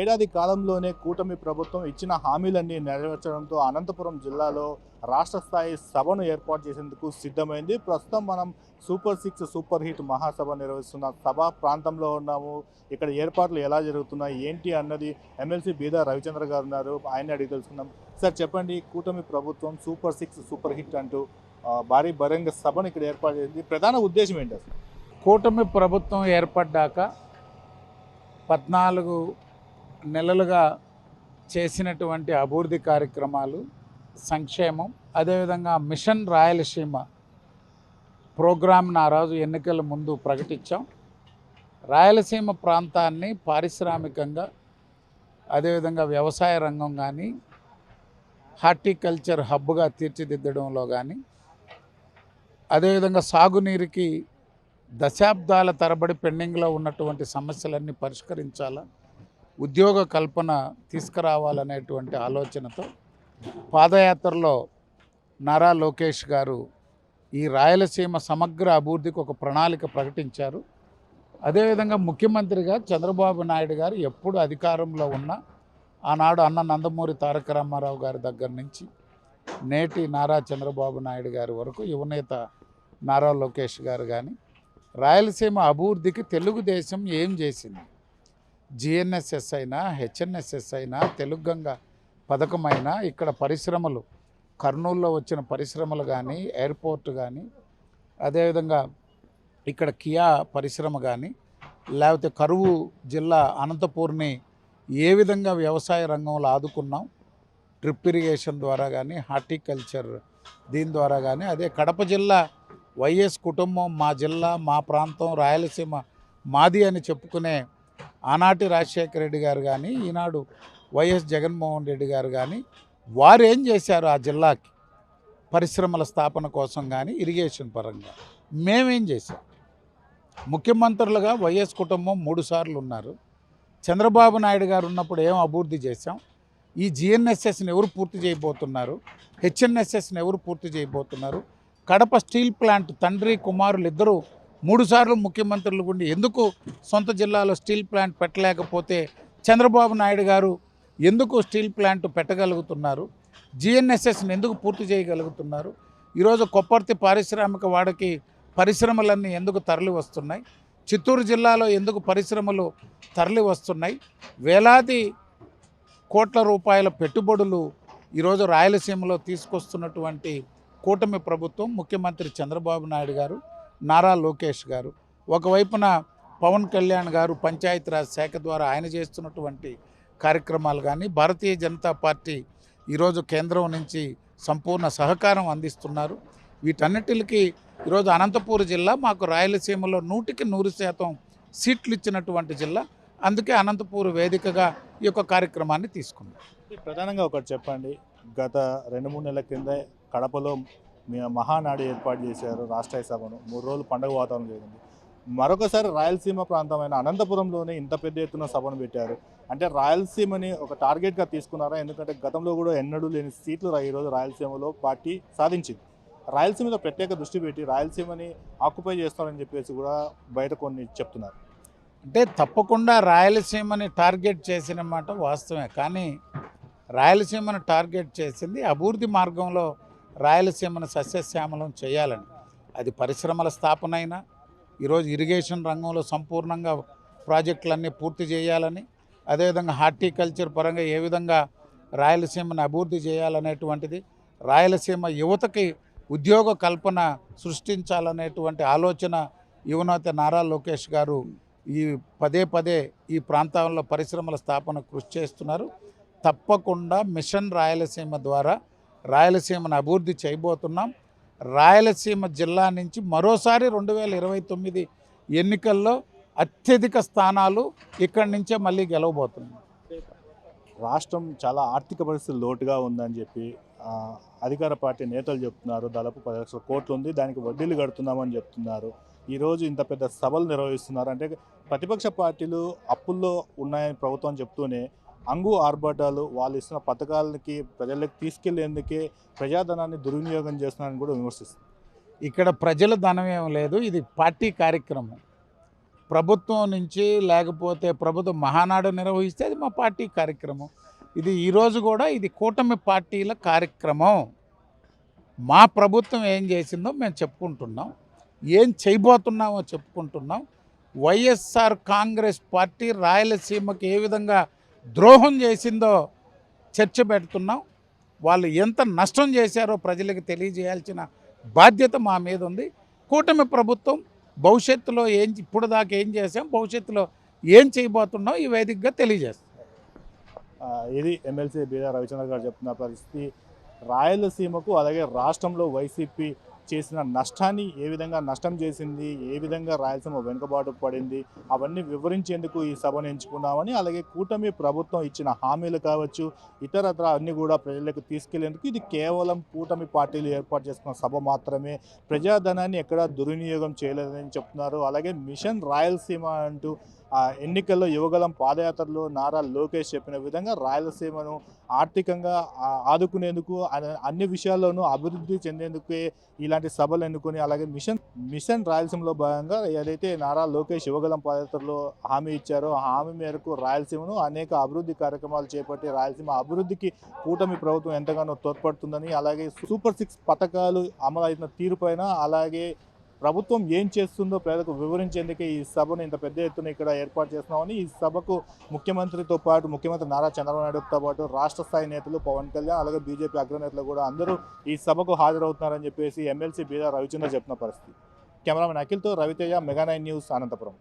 ఏడాది కాలంలోనే కూటమి ప్రభుత్వం ఇచ్చిన హామీలన్నీ నెరవేర్చడంతో అనంతపురం జిల్లాలో రాష్ట్ర స్థాయి సభను ఏర్పాటు చేసేందుకు సిద్ధమైంది. ప్రస్తుతం మనం సూపర్ సిక్స్ సూపర్ హిట్ మహాసభ నిర్వహిస్తున్న సభ ప్రాంతంలో ఉన్నాము. ఇక్కడ ఏర్పాట్లు ఎలా జరుగుతున్నాయి? ఏంటి అన్నది ఎమ్మెల్సీ బీదా రవిచంద్ర గారు ఉన్నారు. ఆయన అడిగి తెలుసుకుందాం. సార్ చెప్పండి కూటమి ప్రభుత్వం సూపర్ సిక్స్ సూపర్ హిట్ అంటూ భారీ బహిరంగ సభను ఇక్కడ ఏర్పాటు చేసింది. ప్రధాన ఉద్దేశం ఏంటి అసలు? కూటమి ప్రభుత్వం ఏర్పడ్డాక పద్నాలుగు నెలలుగా చేసినటువంటి అభివృద్ధి కార్యక్రమాలు సంక్షేమం అదేవిధంగా మిషన్ రాయలసీమ ప్రోగ్రామ్ను ఆ రోజు ఎన్నికల ముందు ప్రకటించాం. రాయలసీమ ప్రాంతాన్ని పారిశ్రామికంగా అదేవిధంగా వ్యవసాయ రంగం కానీ హార్టికల్చర్ హబ్గా తీర్చిదిద్దడంలో కానీ అదేవిధంగా సాగునీరుకి దశాబ్దాల తరబడి పెండింగ్లో ఉన్నటువంటి సమస్యలన్నీ పరిష్కరించాలా ఉద్యోగ కల్పన తీసుకురావాలనేటువంటి ఆలోచనతో పాదయాత్రలో నారా లోకేష్ గారు ఈ రాయలసీమ సమగ్ర అభివృద్ధికి ఒక ప్రణాళిక ప్రకటించారు. అదేవిధంగా ముఖ్యమంత్రిగా చంద్రబాబు నాయుడు గారు ఎప్పుడు అధికారంలో ఉన్న ఆనాడు అన్న నందమూరి తారక రామారావు గారి దగ్గర నుంచి నేటి నారా చంద్రబాబు నాయుడు గారి వరకు యువనేత నారా లోకేష్ గారు కానీ రాయలసీమ అభివృద్ధికి తెలుగుదేశం ఏం చేసింది? జిఎన్ఎస్ఎస్ అయినా హెచ్ఎన్ఎస్ఎస్ అయినా తెలుగంగ పథకమైనా ఇక్కడ పరిశ్రమలు కర్నూలులో వచ్చిన పరిశ్రమలు కానీ ఎయిర్పోర్ట్ కానీ అదేవిధంగా ఇక్కడ కియా పరిశ్రమ కానీ లేకపోతే కరువు జిల్లా అనంతపూర్ని ఏ విధంగా వ్యవసాయ రంగంలో ఆదుకున్నాం డ్రిప్ ఇరిగేషన్ ద్వారా కానీ హార్టికల్చర్ దీని ద్వారా కానీ అదే కడప జిల్లా వైఎస్ కుటుంబం మా జిల్లా మా ప్రాంతం రాయలసీమ మాది అని చెప్పుకునే ఆనాటి రాజశేఖర రెడ్డి గారు కానీ ఈనాడు వైఎస్ జగన్మోహన్ రెడ్డి గారు కానీ వారు ఏం చేశారు ఆ జిల్లాకి? పరిశ్రమల స్థాపన కోసం కానీ ఇరిగేషన్ పరంగా మేమేం చేశాం? ముఖ్యమంత్రులుగా వైఎస్ కుటుంబం మూడుసార్లు ఉన్నారు. చంద్రబాబు నాయుడు గారు ఉన్నప్పుడు ఏం అభివృద్ధి చేశాం? ఈ జిఎన్ఎస్ఎస్ని ఎవరు పూర్తి చేయబోతున్నారు? హెచ్ఎన్ఎస్ఎస్ని ఎవరు పూర్తి చేయబోతున్నారు? కడప స్టీల్ ప్లాంట్ తండ్రి కుమారులు ఇద్దరు మూడుసార్లు ముఖ్యమంత్రులు గుండి ఎందుకు సొంత జిల్లాలో స్టీల్ ప్లాంట్ పెట్టలేకపోతే చంద్రబాబు నాయుడు గారు ఎందుకు స్టీల్ ప్లాంట్ పెట్టగలుగుతున్నారు? జిఎన్ఎస్ఎస్ని ఎందుకు పూర్తి చేయగలుగుతున్నారు? ఈరోజు కొప్పర్తి పారిశ్రామిక వాడకి పరిశ్రమలన్నీ ఎందుకు తరలి వస్తున్నాయి? చిత్తూరు జిల్లాలో ఎందుకు పరిశ్రమలు తరలి వస్తున్నాయి? వేలాది కోట్ల రూపాయల పెట్టుబడులు ఈరోజు రాయలసీమలో తీసుకొస్తున్నటువంటి కూటమి ప్రభుత్వం ముఖ్యమంత్రి చంద్రబాబు నాయుడు గారు నారా లోకేష్ గారు. ఒకవైపున పవన్ కళ్యాణ్ గారు పంచాయతీరాజ్ శాఖ ద్వారా ఆయన చేస్తున్నటువంటి కార్యక్రమాలు కానీ భారతీయ జనతా పార్టీ ఈరోజు కేంద్రం నుంచి సంపూర్ణ సహకారం అందిస్తున్నారు. వీటన్నిటికి ఈరోజు అనంతపూర్ జిల్లా మాకు రాయలసీమలో నూటికి నూరు శాతం సీట్లు ఇచ్చినటువంటి జిల్లా. అందుకే అనంతపూర్ వేదికగా ఈ యొక్క కార్యక్రమాన్ని తీసుకున్నాం. ప్రధానంగా ఒకటి చెప్పండి. గత రెండు మూడు నెలల కింద కడపలో మహానాడు ఏర్పాటు చేశారు రాష్ట్ర సభను మూడు రోజులు పండుగ వాతావరణం జరిగింది మరొకసారి రాయలసీమ ప్రాంతమైన అనంతపురంలోనే ఇంత పెద్ద ఎత్తున సభను పెట్టారు. అంటే రాయలసీమని ఒక టార్గెట్గా తీసుకున్నారా? ఎందుకంటే గతంలో కూడా ఎన్నడూ లేని సీట్లు ఈరోజు రాయలసీమలో పార్టీ సాధించింది. రాయలసీమలో ప్రత్యేక దృష్టి పెట్టి రాయలసీమని ఆక్యుపై చేస్తారని చెప్పేసి కూడా బయట కొన్ని చెప్తున్నారు. అంటే తప్పకుండా రాయలసీమని టార్గెట్ చేసిన మాట వాస్తవమే. కానీ రాయలసీమను టార్గెట్ చేసింది అభివృద్ధి మార్గంలో రాయలసీమను సస్యశ్యామలం చేయాలని. అది పరిశ్రమల స్థాపన అయినా ఈరోజు ఇరిగేషన్ రంగంలో సంపూర్ణంగా ప్రాజెక్టులన్నీ పూర్తి చేయాలని అదేవిధంగా హార్టికల్చర్ పరంగా ఏ విధంగా రాయలసీమను అభివృద్ధి చేయాలనేటువంటిది రాయలసీమ యువతకి ఉద్యోగ కల్పన సృష్టించాలనేటువంటి ఆలోచన యువనేత నారా లోకేష్ గారు ఈ పదే పదే ఈ ప్రాంతంలో పరిశ్రమల స్థాపన కృషి చేస్తున్నారు. తప్పకుండా మిషన్ రాయలసీమ ద్వారా రాయలసీమను అభివృద్ధి చేయబోతున్నాం. రాయలసీమ జిల్లా నుంచి మరోసారి రెండు వేల ఇరవై తొమ్మిది ఎన్నికల్లో అత్యధిక స్థానాలు ఇక్కడి నుంచే మళ్ళీ గెలవబోతున్నాం రాష్ట్రం చాలా ఆర్థిక పరిస్థితి లోటుగా ఉందని చెప్పి అధికార పార్టీ నేతలు చెప్తున్నారు. దాదాపు పది లక్షల కోట్లు ఉంది. దానికి వడ్డీలు కడుతున్నామని చెప్తున్నారు. ఈరోజు ఇంత పెద్ద సభలు నిర్వహిస్తున్నారు. అంటే ప్రతిపక్ష పార్టీలు అప్పుల్లో ఉన్నాయని ప్రభుత్వం చెప్తూనే అంగు ఆర్భాటాలు వాళ్ళు ఇస్తున్న పథకాలకి ప్రజలకు తీసుకెళ్ళేందుకే ప్రజాధనాన్ని దుర్వినియోగం చేస్తున్నారని కూడా విమర్శిస్తుంది ఇక్కడ ప్రజల ధనం ఏం లేదు ఇది పార్టీ కార్యక్రమం. ప్రభుత్వం నుంచి లేకపోతే ప్రభుత్వ మహానాడు నిర్వహిస్తే అది మా పార్టీ కార్యక్రమం. ఇది ఈరోజు కూడా ఇది కూటమి పార్టీల కార్యక్రమం. మా ప్రభుత్వం ఏం చేసిందో మేము చెప్పుకుంటున్నాం. ఏం చేయబోతున్నామో చెప్పుకుంటున్నాం. వైఎస్ఆర్ కాంగ్రెస్ పార్టీ రాయలసీమకి ఏ విధంగా ద్రోహం చేసిందో చర్చ పెడుతున్నాం. వాళ్ళు ఎంత నష్టం చేశారో ప్రజలకు తెలియజేయాల్సిన బాధ్యత మా మీద ఉంది. కూటమి ప్రభుత్వం భవిష్యత్తులో ఏం ఇప్పుడు దాకా ఏం చేసాం భవిష్యత్తులో ఏం చేయబోతున్నాం ఈ వేదికగా తెలియజేస్తాం. ఇది ఎమ్మెల్సీ బీదా రవిచంద్ర గారు చెప్తున్న పరిస్థితి. రాయలసీమకు అలాగే రాష్ట్రంలో వైసీపీ చేసిన నష్టాన్ని ఏ విధంగా నష్టం చేసింది ఏ విధంగా రాయలసీమ వెనుకబాటు పడింది అవన్నీ వివరించేందుకు ఈ సభను ఎంచుకున్నామని అలాగే కూటమి ప్రభుత్వం ఇచ్చిన హామీలు కావచ్చు ఇతరత్ర అన్ని కూడా ప్రజలకు తీసుకెళ్ళేందుకు ఇది కేవలం కూటమి పార్టీలు ఏర్పాటు చేసుకున్న సభ మాత్రమే. ప్రజాధనాన్ని ఎక్కడా దుర్వినియోగం చేయలేదని చెప్తున్నారు. అలాగే మిషన్ రాయలసీమ అంటూ ఆ ఎన్నికల్లో యువగలం పాదయాత్రలో నారా లోకేష్ చెప్పిన విధంగా రాయలసీమను ఆర్థికంగా ఆదుకునేందుకు అన్ని విషయాల్లోనూ అభివృద్ధి చెందేందుకే ఇలాంటి సభలు ఎన్నుకొని అలాగే మిషన్ మిషన్ రాయలసీమలో భాగంగా ఏదైతే నారా లోకేష్ యువగలం పాదయాత్రలో హామీ ఇచ్చారో ఆ హామీ మేరకు రాయలసీమను అనేక అభివృద్ధి కార్యక్రమాలు చేపట్టి రాయలసీమ అభివృద్ధికి కూటమి ప్రభుత్వం ఎంతగానో తోడ్పడుతుందని అలాగే సూపర్ సిక్స్ పథకాలు అమలైన తీరుపైన అలాగే ప్రభుత్వం ఏం చేస్తుందో ప్రజలకు వివరించేందుకే ఈ సభను ఇంత పెద్ద ఎత్తున ఇక్కడ ఏర్పాటు చేస్తున్నామని ఈ సభకు ముఖ్యమంత్రితో పాటు ముఖ్యమంత్రి నారా చంద్రబాబు నాయుడుతో పాటు రాష్ట్ర స్థాయి నేతలు పవన్ కళ్యాణ్ అలాగే బీజేపీ అగ్రనేతలు కూడా అందరూ ఈ సభకు హాజరవుతున్నారని చెప్పేసి ఎమ్మెల్సీ బీదా రవిచంద్ర చెప్పిన పరిస్థితి. Cameraman అఖిల్తో Raviteja mega nine news Anantapuram.